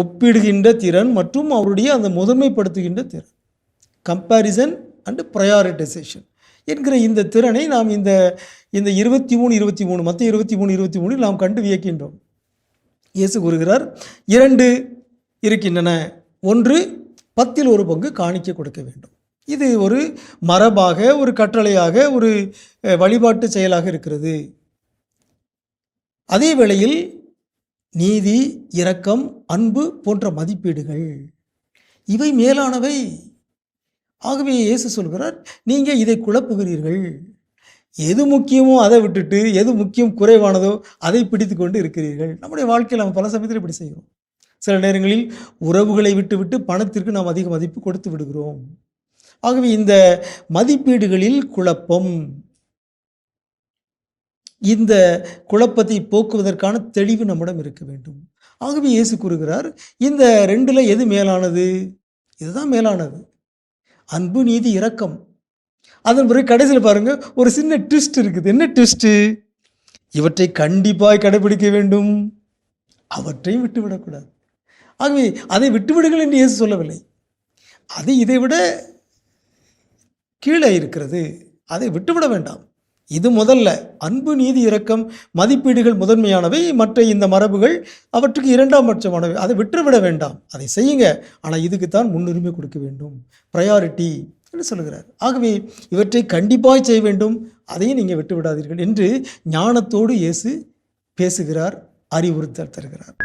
ஒப்பிடுகின்ற திறன் மற்றும் அவருடைய அந்த முதன்மைப்படுத்துகின்ற திறன். கம்பேரிசன் அண்டு ப்ரையாரிட்டைசேஷன் என்கிற இந்த திறனை நாம் இந்த இந்த இருபத்தி மூணு இருபத்தி மூணு மற்ற இருபத்தி மூணு இருபத்தி மூணில் நாம் கண்டு வியக்கின்றோம். இயேசு கூறுகிறார் இரண்டு இருக்கின்றன. ஒன்று பத்தில் ஒரு பங்கு காணிக்க கொடுக்க வேண்டும். இது ஒரு மரபாக ஒரு கட்டளையாக ஒரு வழிபாட்டு செயலாக இருக்கிறது. அதே வேளையில் நீதி இரக்கம் அன்பு போன்ற மதிப்பீடுகள். இவை மேலானவை. ஆகவே இயேசு சொல்கிறார் நீங்கள் இதை குழப்புகிறீர்கள். எது முக்கியமோ அதை விட்டுட்டு எது முக்கியம் குறைவானதோ அதை பிடித்து கொண்டு இருக்கிறீர்கள். நம்முடைய வாழ்க்கையில் நம்ம பல சமயத்தில் இப்படி செய்கிறோம். சில நேரங்களில் உறவுகளை விட்டுவிட்டு பணத்திற்கு நாம் அதிக மதிப்பு கொடுத்து விடுகிறோம். ஆகவே இந்த மதிப்பீடுகளில் குழப்பம் இந்த குழப்பத்தை போக்குவதற்கான தெளிவு நம்மிடம் இருக்க வேண்டும். ஆகவே இயேசு கூறுகிறார் இந்த ரெண்டில் எது மேலானது? இதுதான் மேலானது. அன்பு நீதி இரக்கம். அதன் பிறகு கடைசியில் பாருங்க ஒரு சின்ன ட்விஸ்ட் இருக்குது. என்ன ட்விஸ்ட்டு இவற்றை கண்டிப்பாக கடைபிடிக்க வேண்டும். அவற்றையும் விட்டுவிடக்கூடாது. ஆகவே அதை விட்டுவிடுங்கள் என்று இயேசு சொல்லவில்லை. அது இதை விட கீழே இருக்கிறது. அதை விட்டுவிட வேண்டாம். இது முதல்ல. அன்பு நீதி இரக்கம் மதிப்பீடுகள் முதன்மையானவை. மற்ற இந்த மரபுகள் அவற்றுக்கு இரண்டாம் பட்சமானவை. அதை விட்டுவிட வேண்டாம். அதை செய்யுங்க. ஆனால் இதுக்கு தான் முன்னுரிமை கொடுக்க வேண்டும். ப்ரையாரிட்டி என்று சொல்லுகிறார். ஆகவே இவற்றை கண்டிப்பாக செய்ய வேண்டும். அதையும் நீங்கள் விட்டுவிடாதீர்கள் என்று ஞானத்தோடு இயேசு பேசுகிறார் அறிவுறுத்தல் தருகிறார்.